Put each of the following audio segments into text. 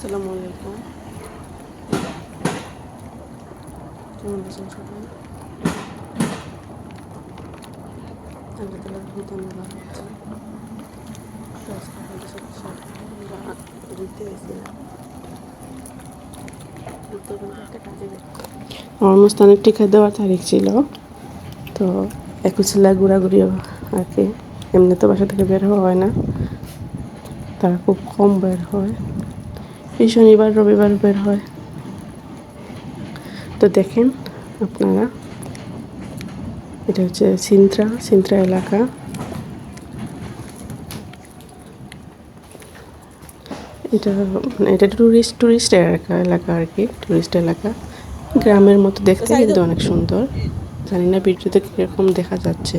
আসসালামু আলাইকুম। কেমন আছেন সবাই? আল্লাহ অনুষ্ঠানের টিকা দেওয়ার তারিখ ছিল। তো একুশিলা ঘোরাঘুরি আর কি। এমনি তো বাসা থেকে বের হওয়া হয় না। তারা খুব কম বের হয়। এই শনিবার রবিবার বের হয়। তো দেখেন আপনারা এটা হচ্ছে সিন্ত্রা সিন্ত্রা এলাকা। এটা মানে এটা টুরিস্ট টুরিস্ট এলাকা এলাকা আর কি টুরিস্ট এলাকা। গ্রামের মতো দেখতে কিন্তু অনেক সুন্দর। জানি না ভিডিওতে কীরকম দেখা যাচ্ছে।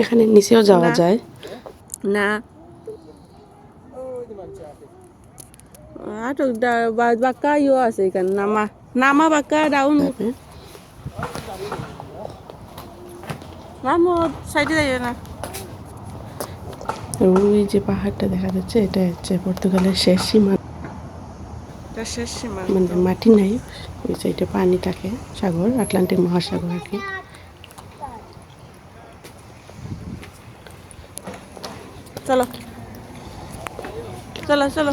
এখানে নিচেও যাওয়া যায়। না। আটক বাক্কা ইও আছে এখানে নামা নামা বাক্কা ডাউন। মাহমুদ সাইডে যাইও না। ওই যে পাহাড়টা দেখা যাচ্ছে এটা হচ্ছে পর্তুগালের শেষ সীমা। এটা শেষ সীমা। মানে মাটি নাই ওই সাইডে পানি থাকে সাগর আটলান্টিক মহাসাগর আর কি। চলো। চলো চলো।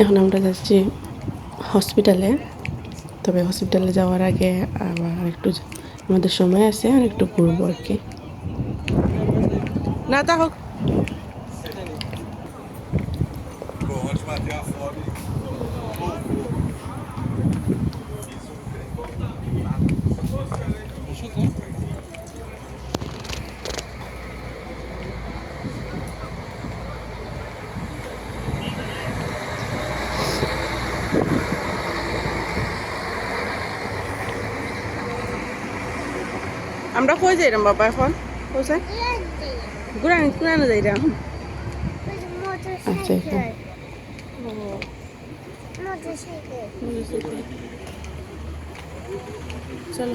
এখন আমরা যাচ্ছি হসপিটালে তবে হসপিটালে যাওয়ার আগে আবার একটু আমাদের সময় আছে আর একটু ঘুরবো আর কি। না, তা হোক। আমরা কই যাইরাম বাবা এখন কইছে গুরানি গুরানি যাইরাম আচ্ছা এখানে চলো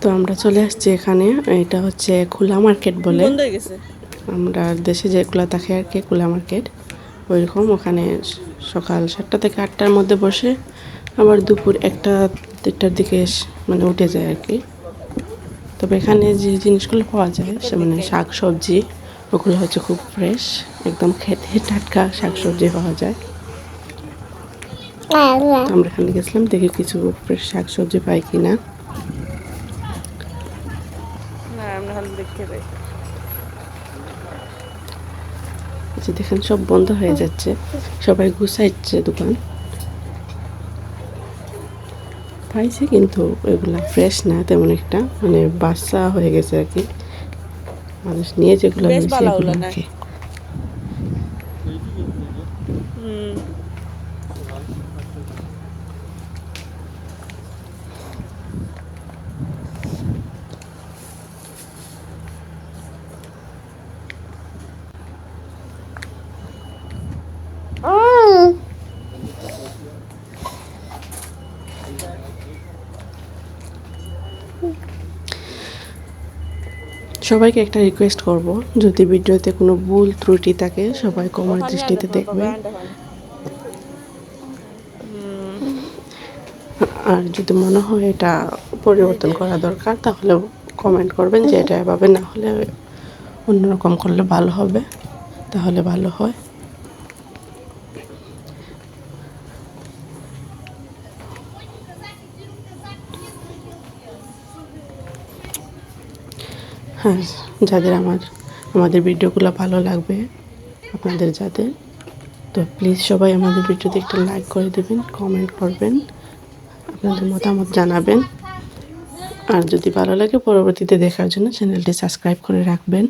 তো আমরা চলে আসছি এখানে। এটা হচ্ছে খোলা মার্কেট বলে। আমরা দেশে যেগুলো থাকে আর কি খোলা মার্কেট। ওইরকম ওখানে সকাল সাতটা থেকে আটটার মধ্যে বসে আবার দুপুর একটা দেড়টার দিকে মানে উঠে যায় আর কি। তবে এখানে যে জিনিসগুলো পাওয়া যায় সে মানে শাক সবজি ওগুলো হচ্ছে খুব ফ্রেশ একদম খেতে টাটকা শাক সবজি পাওয়া যায়। আমরা এখানে গেছিলাম দেখি কিছু ফ্রেশ শাক সবজি পাই কি না না আমরা খালি দেখতে পাই। যে দেখেন সব বন্ধ হয়ে যাচ্ছে। সবাই গুছাইছে দোকান। পাইছে কিন্তু এগুলা ফ্রেশ না তেমন একটা। মানে বাসা হয়ে গেছে আর কি। মানুষ নিয়ে যেগুলো বেশ ভালো হলো না। আর কি। হুম সবাইকে একটা রিকোয়েস্ট করব যদি ভিডিওতে কোনো ভুল ত্রুটি থাকে সবাই কমার দৃষ্টিতে দেখবে আর যদি মনে হয় এটা পরিবর্তন করা দরকার তাহলে কমেন্ট করবেন যে এটা এভাবে না হলে অন্যরকম করলে ভালো হবে তাহলে ভালো হয়। হ্যাঁ যাদের আমার, আমাদের ভিডিওগুলো ভালো লাগবে, আপনাদের যাদের, তো প্লিজ সবাই আমাদের ভিডিওতে একটু লাইক করে দেবেন কমেন্ট করবেন, আপনাদের মতামত জানাবেন। আর যদি ভালো লাগে, পরবর্তীতে দেখার জন্য চ্যানেলটি সাবস্ক্রাইব করে রাখবেন।